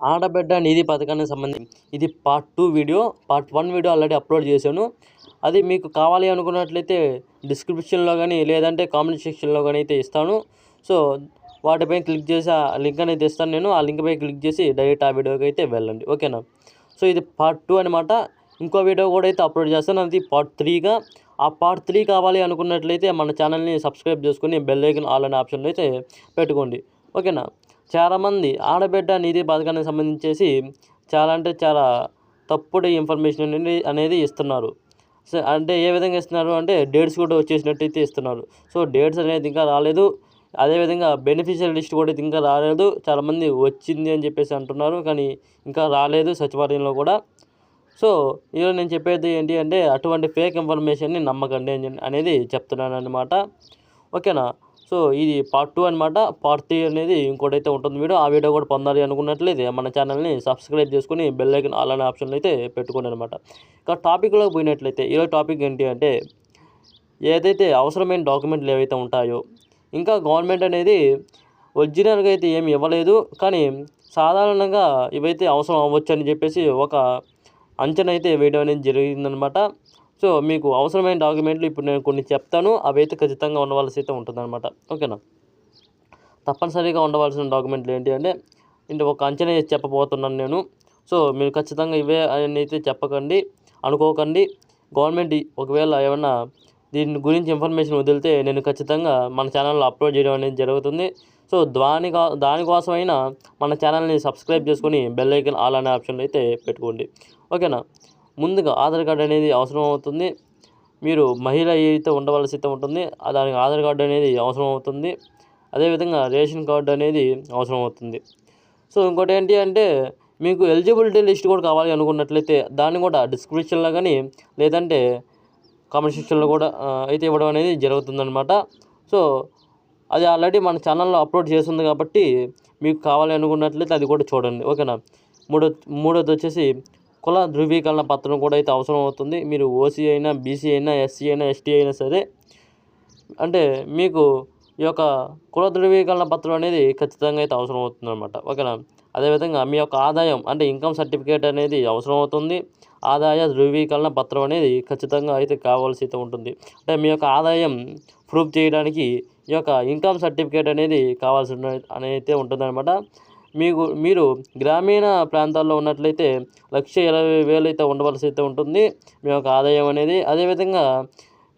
ఆడబిడ్డ నిధి పథకానికి సంబంధించి. ఇది part two video part one video already upload చేశాను. అది మీకు కావాలి అనుకున్నట్లయితే డిస్క్రిప్షన్లో కానీ లేదంటే కామెంట్ సెక్షన్లో కానీ అయితే ఇస్తాను. సో వాటిపై క్లిక్ చేసి ఆ లింక్ అనేది ఇస్తాను నేను. ఆ లింక్పై క్లిక్ చేసి డైరెక్ట్ ఆ వీడియోకి అయితే వెళ్ళండి. ఓకేనా సో ఇది పార్ట్ టూ అనమాట ఇంకో వీడియో కూడా అయితే అప్లోడ్ చేస్తాను. అది పార్ట్ త్రీగా ఆ పార్ట్ త్రీ కావాలి అనుకున్నట్లయితే మన ఛానల్ని సబ్స్క్రైబ్ చేసుకుని బెల్ ఐకన్ ఆల్ అనే ఆప్షన్లో అయితే పెట్టుకోండి. ఓకేనా చాలామంది ఆడబిడ్డ నిధి పథకానికి సంబంధించేసి చాలా అంటే చాలా తప్పుడు ఇన్ఫర్మేషన్ అనేది అనేది ఇస్తున్నారు. సో అంటే ఏ విధంగా ఇస్తున్నారు అంటే డేట్స్ కూడా వచ్చేసినట్టయితే ఇస్తున్నారు. సో డేట్స్ అనేది ఇంకా రాలేదు. అదేవిధంగా బెనిఫిషియల్ లిస్ట్ కూడా ఇంకా రాలేదు. చాలామంది వచ్చింది అని చెప్పేసి అంటున్నారు. కానీ ఇంకా రాలేదు సచివాలయంలో కూడా. సో ఈరోజు నేను చెప్పేది ఏంటి అంటే అటువంటి ఫేక్ ఇన్ఫర్మేషన్ని నమ్మకండి అనేది చెప్తున్నాను అనమాట ఓకేనా? సో ఇది పార్ట్ టూ అనమాట పార్ట్ త్రీ అనేది ఇంకోటైతే ఉంటుంది వీడియో. ఆ వీడియో కూడా పొందాలి అనుకున్నట్లయితే మన ఛానల్ని సబ్స్క్రైబ్ చేసుకుని బెల్ ఐకన్ అలానే ఆప్షన్లు అయితే పెట్టుకోండి అనమాట ఇక టాపిక్లోకి పోయినట్లయితే ఈరోజు టాపిక్ ఏంటి అంటే ఏదైతే అవసరమైన డాక్యుమెంట్లు ఏవైతే ఉంటాయో ఇంకా గవర్నమెంట్ అనేది ఒరిజినల్గా అయితే ఏమి ఇవ్వలేదు. కానీ సాధారణంగా ఇవైతే అవసరం అవ్వచ్చు అని చెప్పేసి ఒక అంచనా అయితే వేయడం అనేది జరిగిందనమాట సో మీకు అవసరమైన డాక్యుమెంట్లు ఇప్పుడు నేను కొన్ని చెప్తాను అవి అయితే ఖచ్చితంగా ఉండవలసి అయితే ఉంటుందన్నమాట. ఓకేనా? తప్పనిసరిగా ఉండవలసిన డాక్యుమెంట్లు ఏంటి అంటే ఇంటి ఒక అంచనా చెప్పబోతున్నాను నేను. సో మీరు ఖచ్చితంగా ఇవే అని అయితే చెప్పకండి అనుకోకండి. గవర్నమెంట్ ఒకవేళ ఏమన్నా దీని గురించి ఇన్ఫర్మేషన్ వదిలితే నేను ఖచ్చితంగా మన ఛానల్లో అప్లోడ్ చేయడం అనేది జరుగుతుంది. సో దాని దానికోసమైనా మన ఛానల్ని సబ్స్క్రైబ్ చేసుకొని బెల్ ఐకన్ ఆల్ అనే ఆప్షన్ అయితే పెట్టుకోండి. ఓకేనా? ముందుగా ఆధార్ కార్డు అనేది అవసరం అవుతుంది మీరు మహిళ అయితే ఉండవలసి ఉంటుంది. ఆ దానికి ఆధార్ కార్డు అనేది అవసరం అవుతుంది అదేవిధంగా రేషన్ కార్డు అనేది అవసరం అవుతుంది సో ఇంకోటి ఏంటి అంటే మీకు ఎలిజిబిలిటీ లిస్ట్ కూడా కావాలి అనుకున్నట్లయితే దాన్ని కూడా డిస్క్రిప్షన్లో కానీ లేదంటే కామెంట్ సెక్షన్లో కూడా అయితే ఇవ్వడం అనేది జరుగుతుందనమాట సో అది ఆల్రెడీ మన ఛానల్లో అప్లోడ్ చేస్తుంది కాబట్టి మీకు కావాలి అనుకున్నట్లయితే అది కూడా చూడండి. ఓకేనా? మూడో మూడోది వచ్చేసి కుల ధృవీకరణ పత్రం కూడా అయితే అవసరం అవుతుంది. మీరు ఓసీ అయినా బీసీ అయినా ఎస్సీ అయినా ఎస్టీ అయినా సరే అంటే మీకు ఈ యొక్క కుల ధృవీకరణ పత్రం అనేది ఖచ్చితంగా అయితే అవసరం అవుతుంది అనమాట ఓకేనా? అదేవిధంగా మీ యొక్క ఆదాయం అంటే ఇన్కమ్ సర్టిఫికేట్ అనేది అవసరం అవుతుంది. ఆదాయ ధృవీకరణ పత్రం అనేది ఖచ్చితంగా అయితే కావాల్సి అయితే ఉంటుంది. అంటే మీ యొక్క ఆదాయం ప్రూఫ్ చేయడానికి ఈ యొక్క ఇన్కమ్ సర్టిఫికేట్ అనేది కావాల్సి అనేది అయితే ఉంటుందన్నమాట. మీకు మీరు గ్రామీణ ప్రాంతాల్లో ఉన్నట్లయితే లక్ష ఇరవై వేలు అయితే ఉండవలసి అయితే ఉంటుంది. మీ యొక్క ఆదాయం అనేది. అదేవిధంగా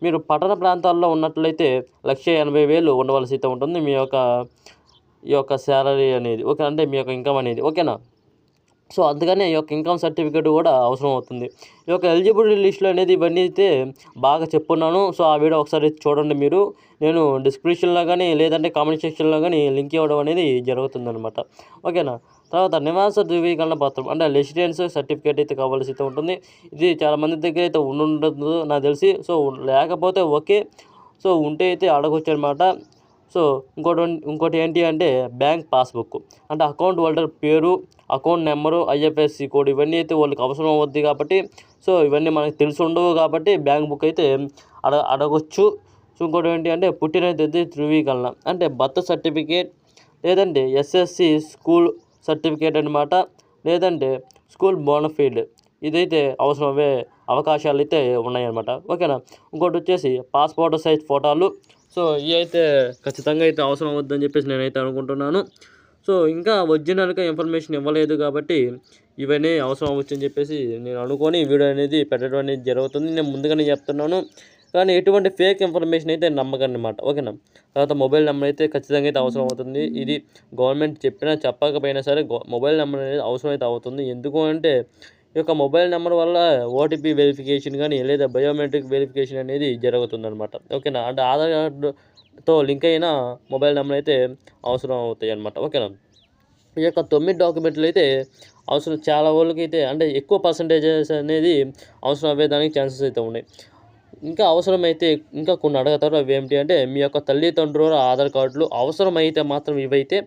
మీరు పట్టణ ప్రాంతాల్లో ఉన్నట్లయితే లక్ష ఎనభై వేలు ఉండవలసి అయితే ఉంటుంది. మీ యొక్క ఈ యొక్క శాలరీ అనేది ఓకే అంటే మీ యొక్క ఇన్కమ్ అనేది. ఓకేనా? సో అందుకనే ఈ యొక్క ఇన్కమ్ సర్టిఫికేట్ కూడా అవసరం అవుతుంది. ఈ యొక్క ఎలిజిబిలిటీ లిస్టులు అనేది ఇవన్నీ అయితే బాగా చెప్పున్నాను. సో ఆ వీడియో ఒకసారి చూడండి మీరు. నేను డిస్క్రిప్షన్లో కానీ లేదంటే కామెంట్ సెక్షన్లో కానీ లింక్ ఇవ్వడం అనేది జరుగుతుందనమాట ఓకేనా? తర్వాత నివాస ధృవీకరణ పత్రం అంటే రెసిడెన్స్ సర్టిఫికేట్ అయితే కావాల్సి అయితే ఉంటుంది. ఇది చాలా మంది దగ్గర అయితే ఉండుండదు నాకు తెలిసి. సో లేకపోతే ఓకే. సో ఉంటే అయితే అడగొచ్చు అనమాట సో ఇంకోటి ఇంకోటి ఏంటి అంటే బ్యాంక్ పాస్బుక్. అంటే అకౌంట్ హోల్డర్ పేరు అకౌంట్ నెంబరు ఐఎఫ్ఎస్సి కోడ్ ఇవన్నీ అయితే వాళ్ళకి అవసరం అవుద్ది కాబట్టి సో ఇవన్నీ మనకు తెలిసి ఉండవు కాబట్టి బ్యాంక్ బుక్ అయితే అడ అడగొచ్చు. సో ఇంకోటి ఏంటి అంటే పుట్టిన తేదీ ధృవీకరణ. అంటే బర్త్ సర్టిఫికేట్ లేదంటే ఎస్ఎస్సి స్కూల్ సర్టిఫికేట్ అనమాట లేదంటే స్కూల్ బోనఫీల్డ్ ఇదైతే అవసరమయ్యే అవకాశాలు అయితే ఉన్నాయన్నమాట. ఓకేనా? ఇంకోటి వచ్చేసి పాస్పోర్ట్ సైజ్ ఫోటోలు. సో ఇవి అయితే ఖచ్చితంగా అయితే అవసరం అవుద్దని చెప్పేసి నేనైతే అనుకుంటున్నాను. సో ఇంకా ఒరిజినల్గా ఇన్ఫర్మేషన్ ఇవ్వలేదు కాబట్టి ఇవన్నీ అవసరం అవ్వచ్చు అని చెప్పేసి నేను అనుకొని వీడియో అనేది పెట్టడం అనేది జరుగుతుంది. నేను ముందుగానే చెప్తున్నాను. కానీ ఎటువంటి ఫేక్ ఇన్ఫర్మేషన్ అయితే నమ్మకండి అనమాట ఓకేనా? తర్వాత మొబైల్ నెంబర్ అయితే ఖచ్చితంగా అయితే అవసరం అవుతుంది. ఇది గవర్నమెంట్ చెప్పినా చెప్పకపోయినా సరే గో- మొబైల్ నెంబర్ అనేది అవసరం అయితే అవుతుంది. ఎందుకు అంటే ఈ యొక్క మొబైల్ నెంబర్ వల్ల ఓటీపీ వెరిఫికేషన్ కానీ లేదా బయోమెట్రిక్ వెరిఫికేషన్ అనేది జరుగుతుందనమాట ఓకేనా? అంటే ఆధార్ కార్డుతో లింక్ అయిన మొబైల్ నెంబర్ అయితే అవసరం అవుతాయి అనమాట ఓకేనా? ఈ యొక్క తొమ్మిది డాక్యుమెంట్లు అయితే అవసరం చాలా వాళ్ళకి అయితే అంటే ఎక్కువ పర్సంటేజెస్ అనేది అవసరం అవ్వేదానికి ఛాన్సెస్ అయితే ఉన్నాయి. ఇంకా అవసరమైతే ఇంకా కొన్ని అడగతారు అవి ఏమిటి అంటే మీ యొక్క తల్లిదండ్రుల ఆధార్ కార్డులు అవసరమైతే మాత్రం ఇవైతే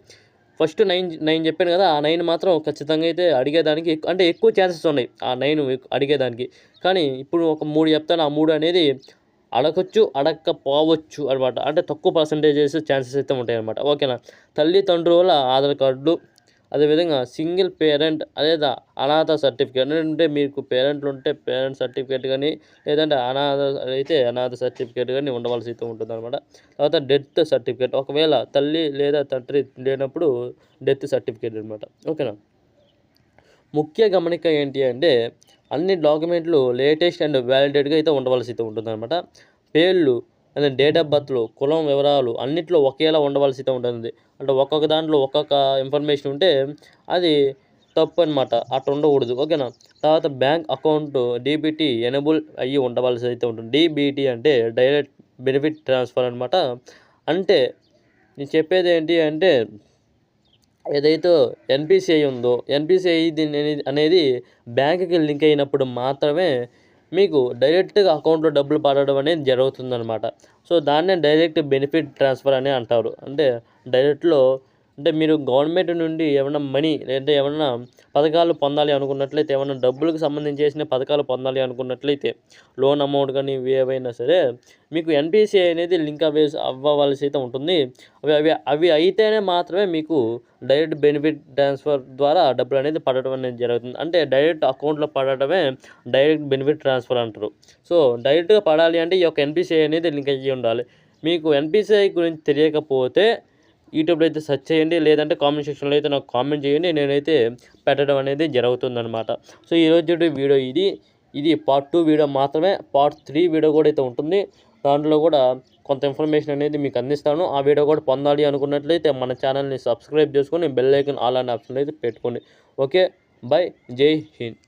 ఫస్ట్ నైన్ నైన్ చెప్పాను కదా ఆ నైన్ మాత్రం ఖచ్చితంగా అయితే అడిగేదానికి అంటే ఎక్కువ ఛాన్సెస్ ఉన్నాయి ఆ నైన్ అడిగేదానికి. కానీ ఇప్పుడు ఒక మూడు చెప్తాను ఆ మూడు అనేది అడగచ్చు అడగకపోవచ్చు అనమాట. అంటే తక్కువ పర్సంటేజెస్ ఛాన్సెస్ అయితే ఉంటాయి అనమాట ఓకేనా? తల్లిదండ్రుల ఆధార్ కార్డులు అదేవిధంగా సింగిల్ పేరెంట్ లేదా అనాథ సర్టిఫికేట్ అంటే మీకు పేరెంట్లు ఉంటే పేరెంట్ సర్టిఫికేట్ కానీ లేదంటే అనాథ అయితే అనాథ సర్టిఫికేట్ కానీ ఉండవలసి అయితే ఉంటుంది అనమాట తర్వాత డెత్ సర్టిఫికేట్. ఒకవేళ తల్లి లేదా తండ్రి లేనప్పుడు డెత్ సర్టిఫికేట్ అనమాట ఓకేనా? ముఖ్య గమనిక ఏంటి అంటే అన్ని డాక్యుమెంట్లు లేటెస్ట్ అండ్ వ్యాలిడేట్గా అయితే ఉండవలసి అయితే ఉంటుందన్నమాట. పేర్లు అంటే డేట్ ఆఫ్ బర్త్లు కులం వివరాలు అన్నిట్లో ఒకేలా ఉండవలసి అయితే ఉంటుంది. అంటే ఒక్కొక్క దాంట్లో ఒక్కొక్క ఇన్ఫర్మేషన్ ఉంటే అది తప్పు అనమాట అట్లా ఉండకూడదు. ఓకేనా? తర్వాత బ్యాంక్ అకౌంట్ డీబీటీ ఎనబుల్ అయ్యి ఉండవలసి అయితే ఉంటుంది. డీబీటీ అంటే డైరెక్ట్ బెనిఫిట్ ట్రాన్స్ఫర్ అనమాట అంటే నేను చెప్పేది ఏంటి అంటే ఏదైతే ఎన్పిసిఐ ఉందో ఎన్పిసిఐ దీని అనేది- అనేది బ్యాంకుకి లింక్ అయినప్పుడు మాత్రమే మీకు డైరెక్ట్గా అకౌంట్లో డబ్బులు పడడం అనేది జరుగుతుందనమాట సో దాన్నే డైరెక్ట్ బెనిఫిట్ ట్రాన్స్ఫర్ అని అంటారు. అంటే డైరెక్ట్లో అంటే మీరు గవర్నమెంట్ నుండి ఏమైనా మనీ లేదంటే ఏమైనా పథకాలు పొందాలి అనుకున్నట్లయితే ఏమైనా డబ్బులకు సంబంధించి చేసిన పథకాలు పొందాలి అనుకున్నట్లయితే లోన్ అమౌంట్ కానీ ఇవి ఏవైనా సరే మీకు ఎన్పిసిఐ అనేది లింక్ అవే అవ్వవలసి అయితే ఉంటుంది. అవి అవి అవి అయితేనే మాత్రమే మీకు డైరెక్ట్ బెనిఫిట్ ట్రాన్స్ఫర్ ద్వారా డబ్బులు అనేది పడటం అనేది జరుగుతుంది. అంటే డైరెక్ట్ అకౌంట్లో పడటమే డైరెక్ట్ బెనిఫిట్ ట్రాన్స్ఫర్ అంటారు. సో డైరెక్ట్గా పడాలి అంటే ఈ యొక్క ఎన్పిసిఐ అనేది లింక్ అయ్యి ఉండాలి. మీకు ఎన్పిసిఐ గురించి తెలియకపోతే యూట్యూబ్లో అయితే సెర్చ్ చేయండి లేదంటే కామెంట్ సెక్షన్లో అయితే నాకు కామెంట్ చేయండి నేనైతే పెట్టడం అనేది జరుగుతుందనమాట సో ఈరోజు వీడియో ఇది. ఇది పార్ట్ టూ వీడియో మాత్రమే. పార్ట్ త్రీ వీడియో కూడా అయితే ఉంటుంది. దాంట్లో కూడా కొంత ఇన్ఫర్మేషన్ అనేది మీకు అందిస్తాను. ఆ వీడియో కూడా పొందాలి అనుకున్నట్లయితే మన ఛానల్ని సబ్స్క్రైబ్ చేసుకొని బెల్ ఐకన్ ఆల్ అనే ఆప్షన్ అయితే పెట్టుకోండి. ఓకే బై జై హింద్.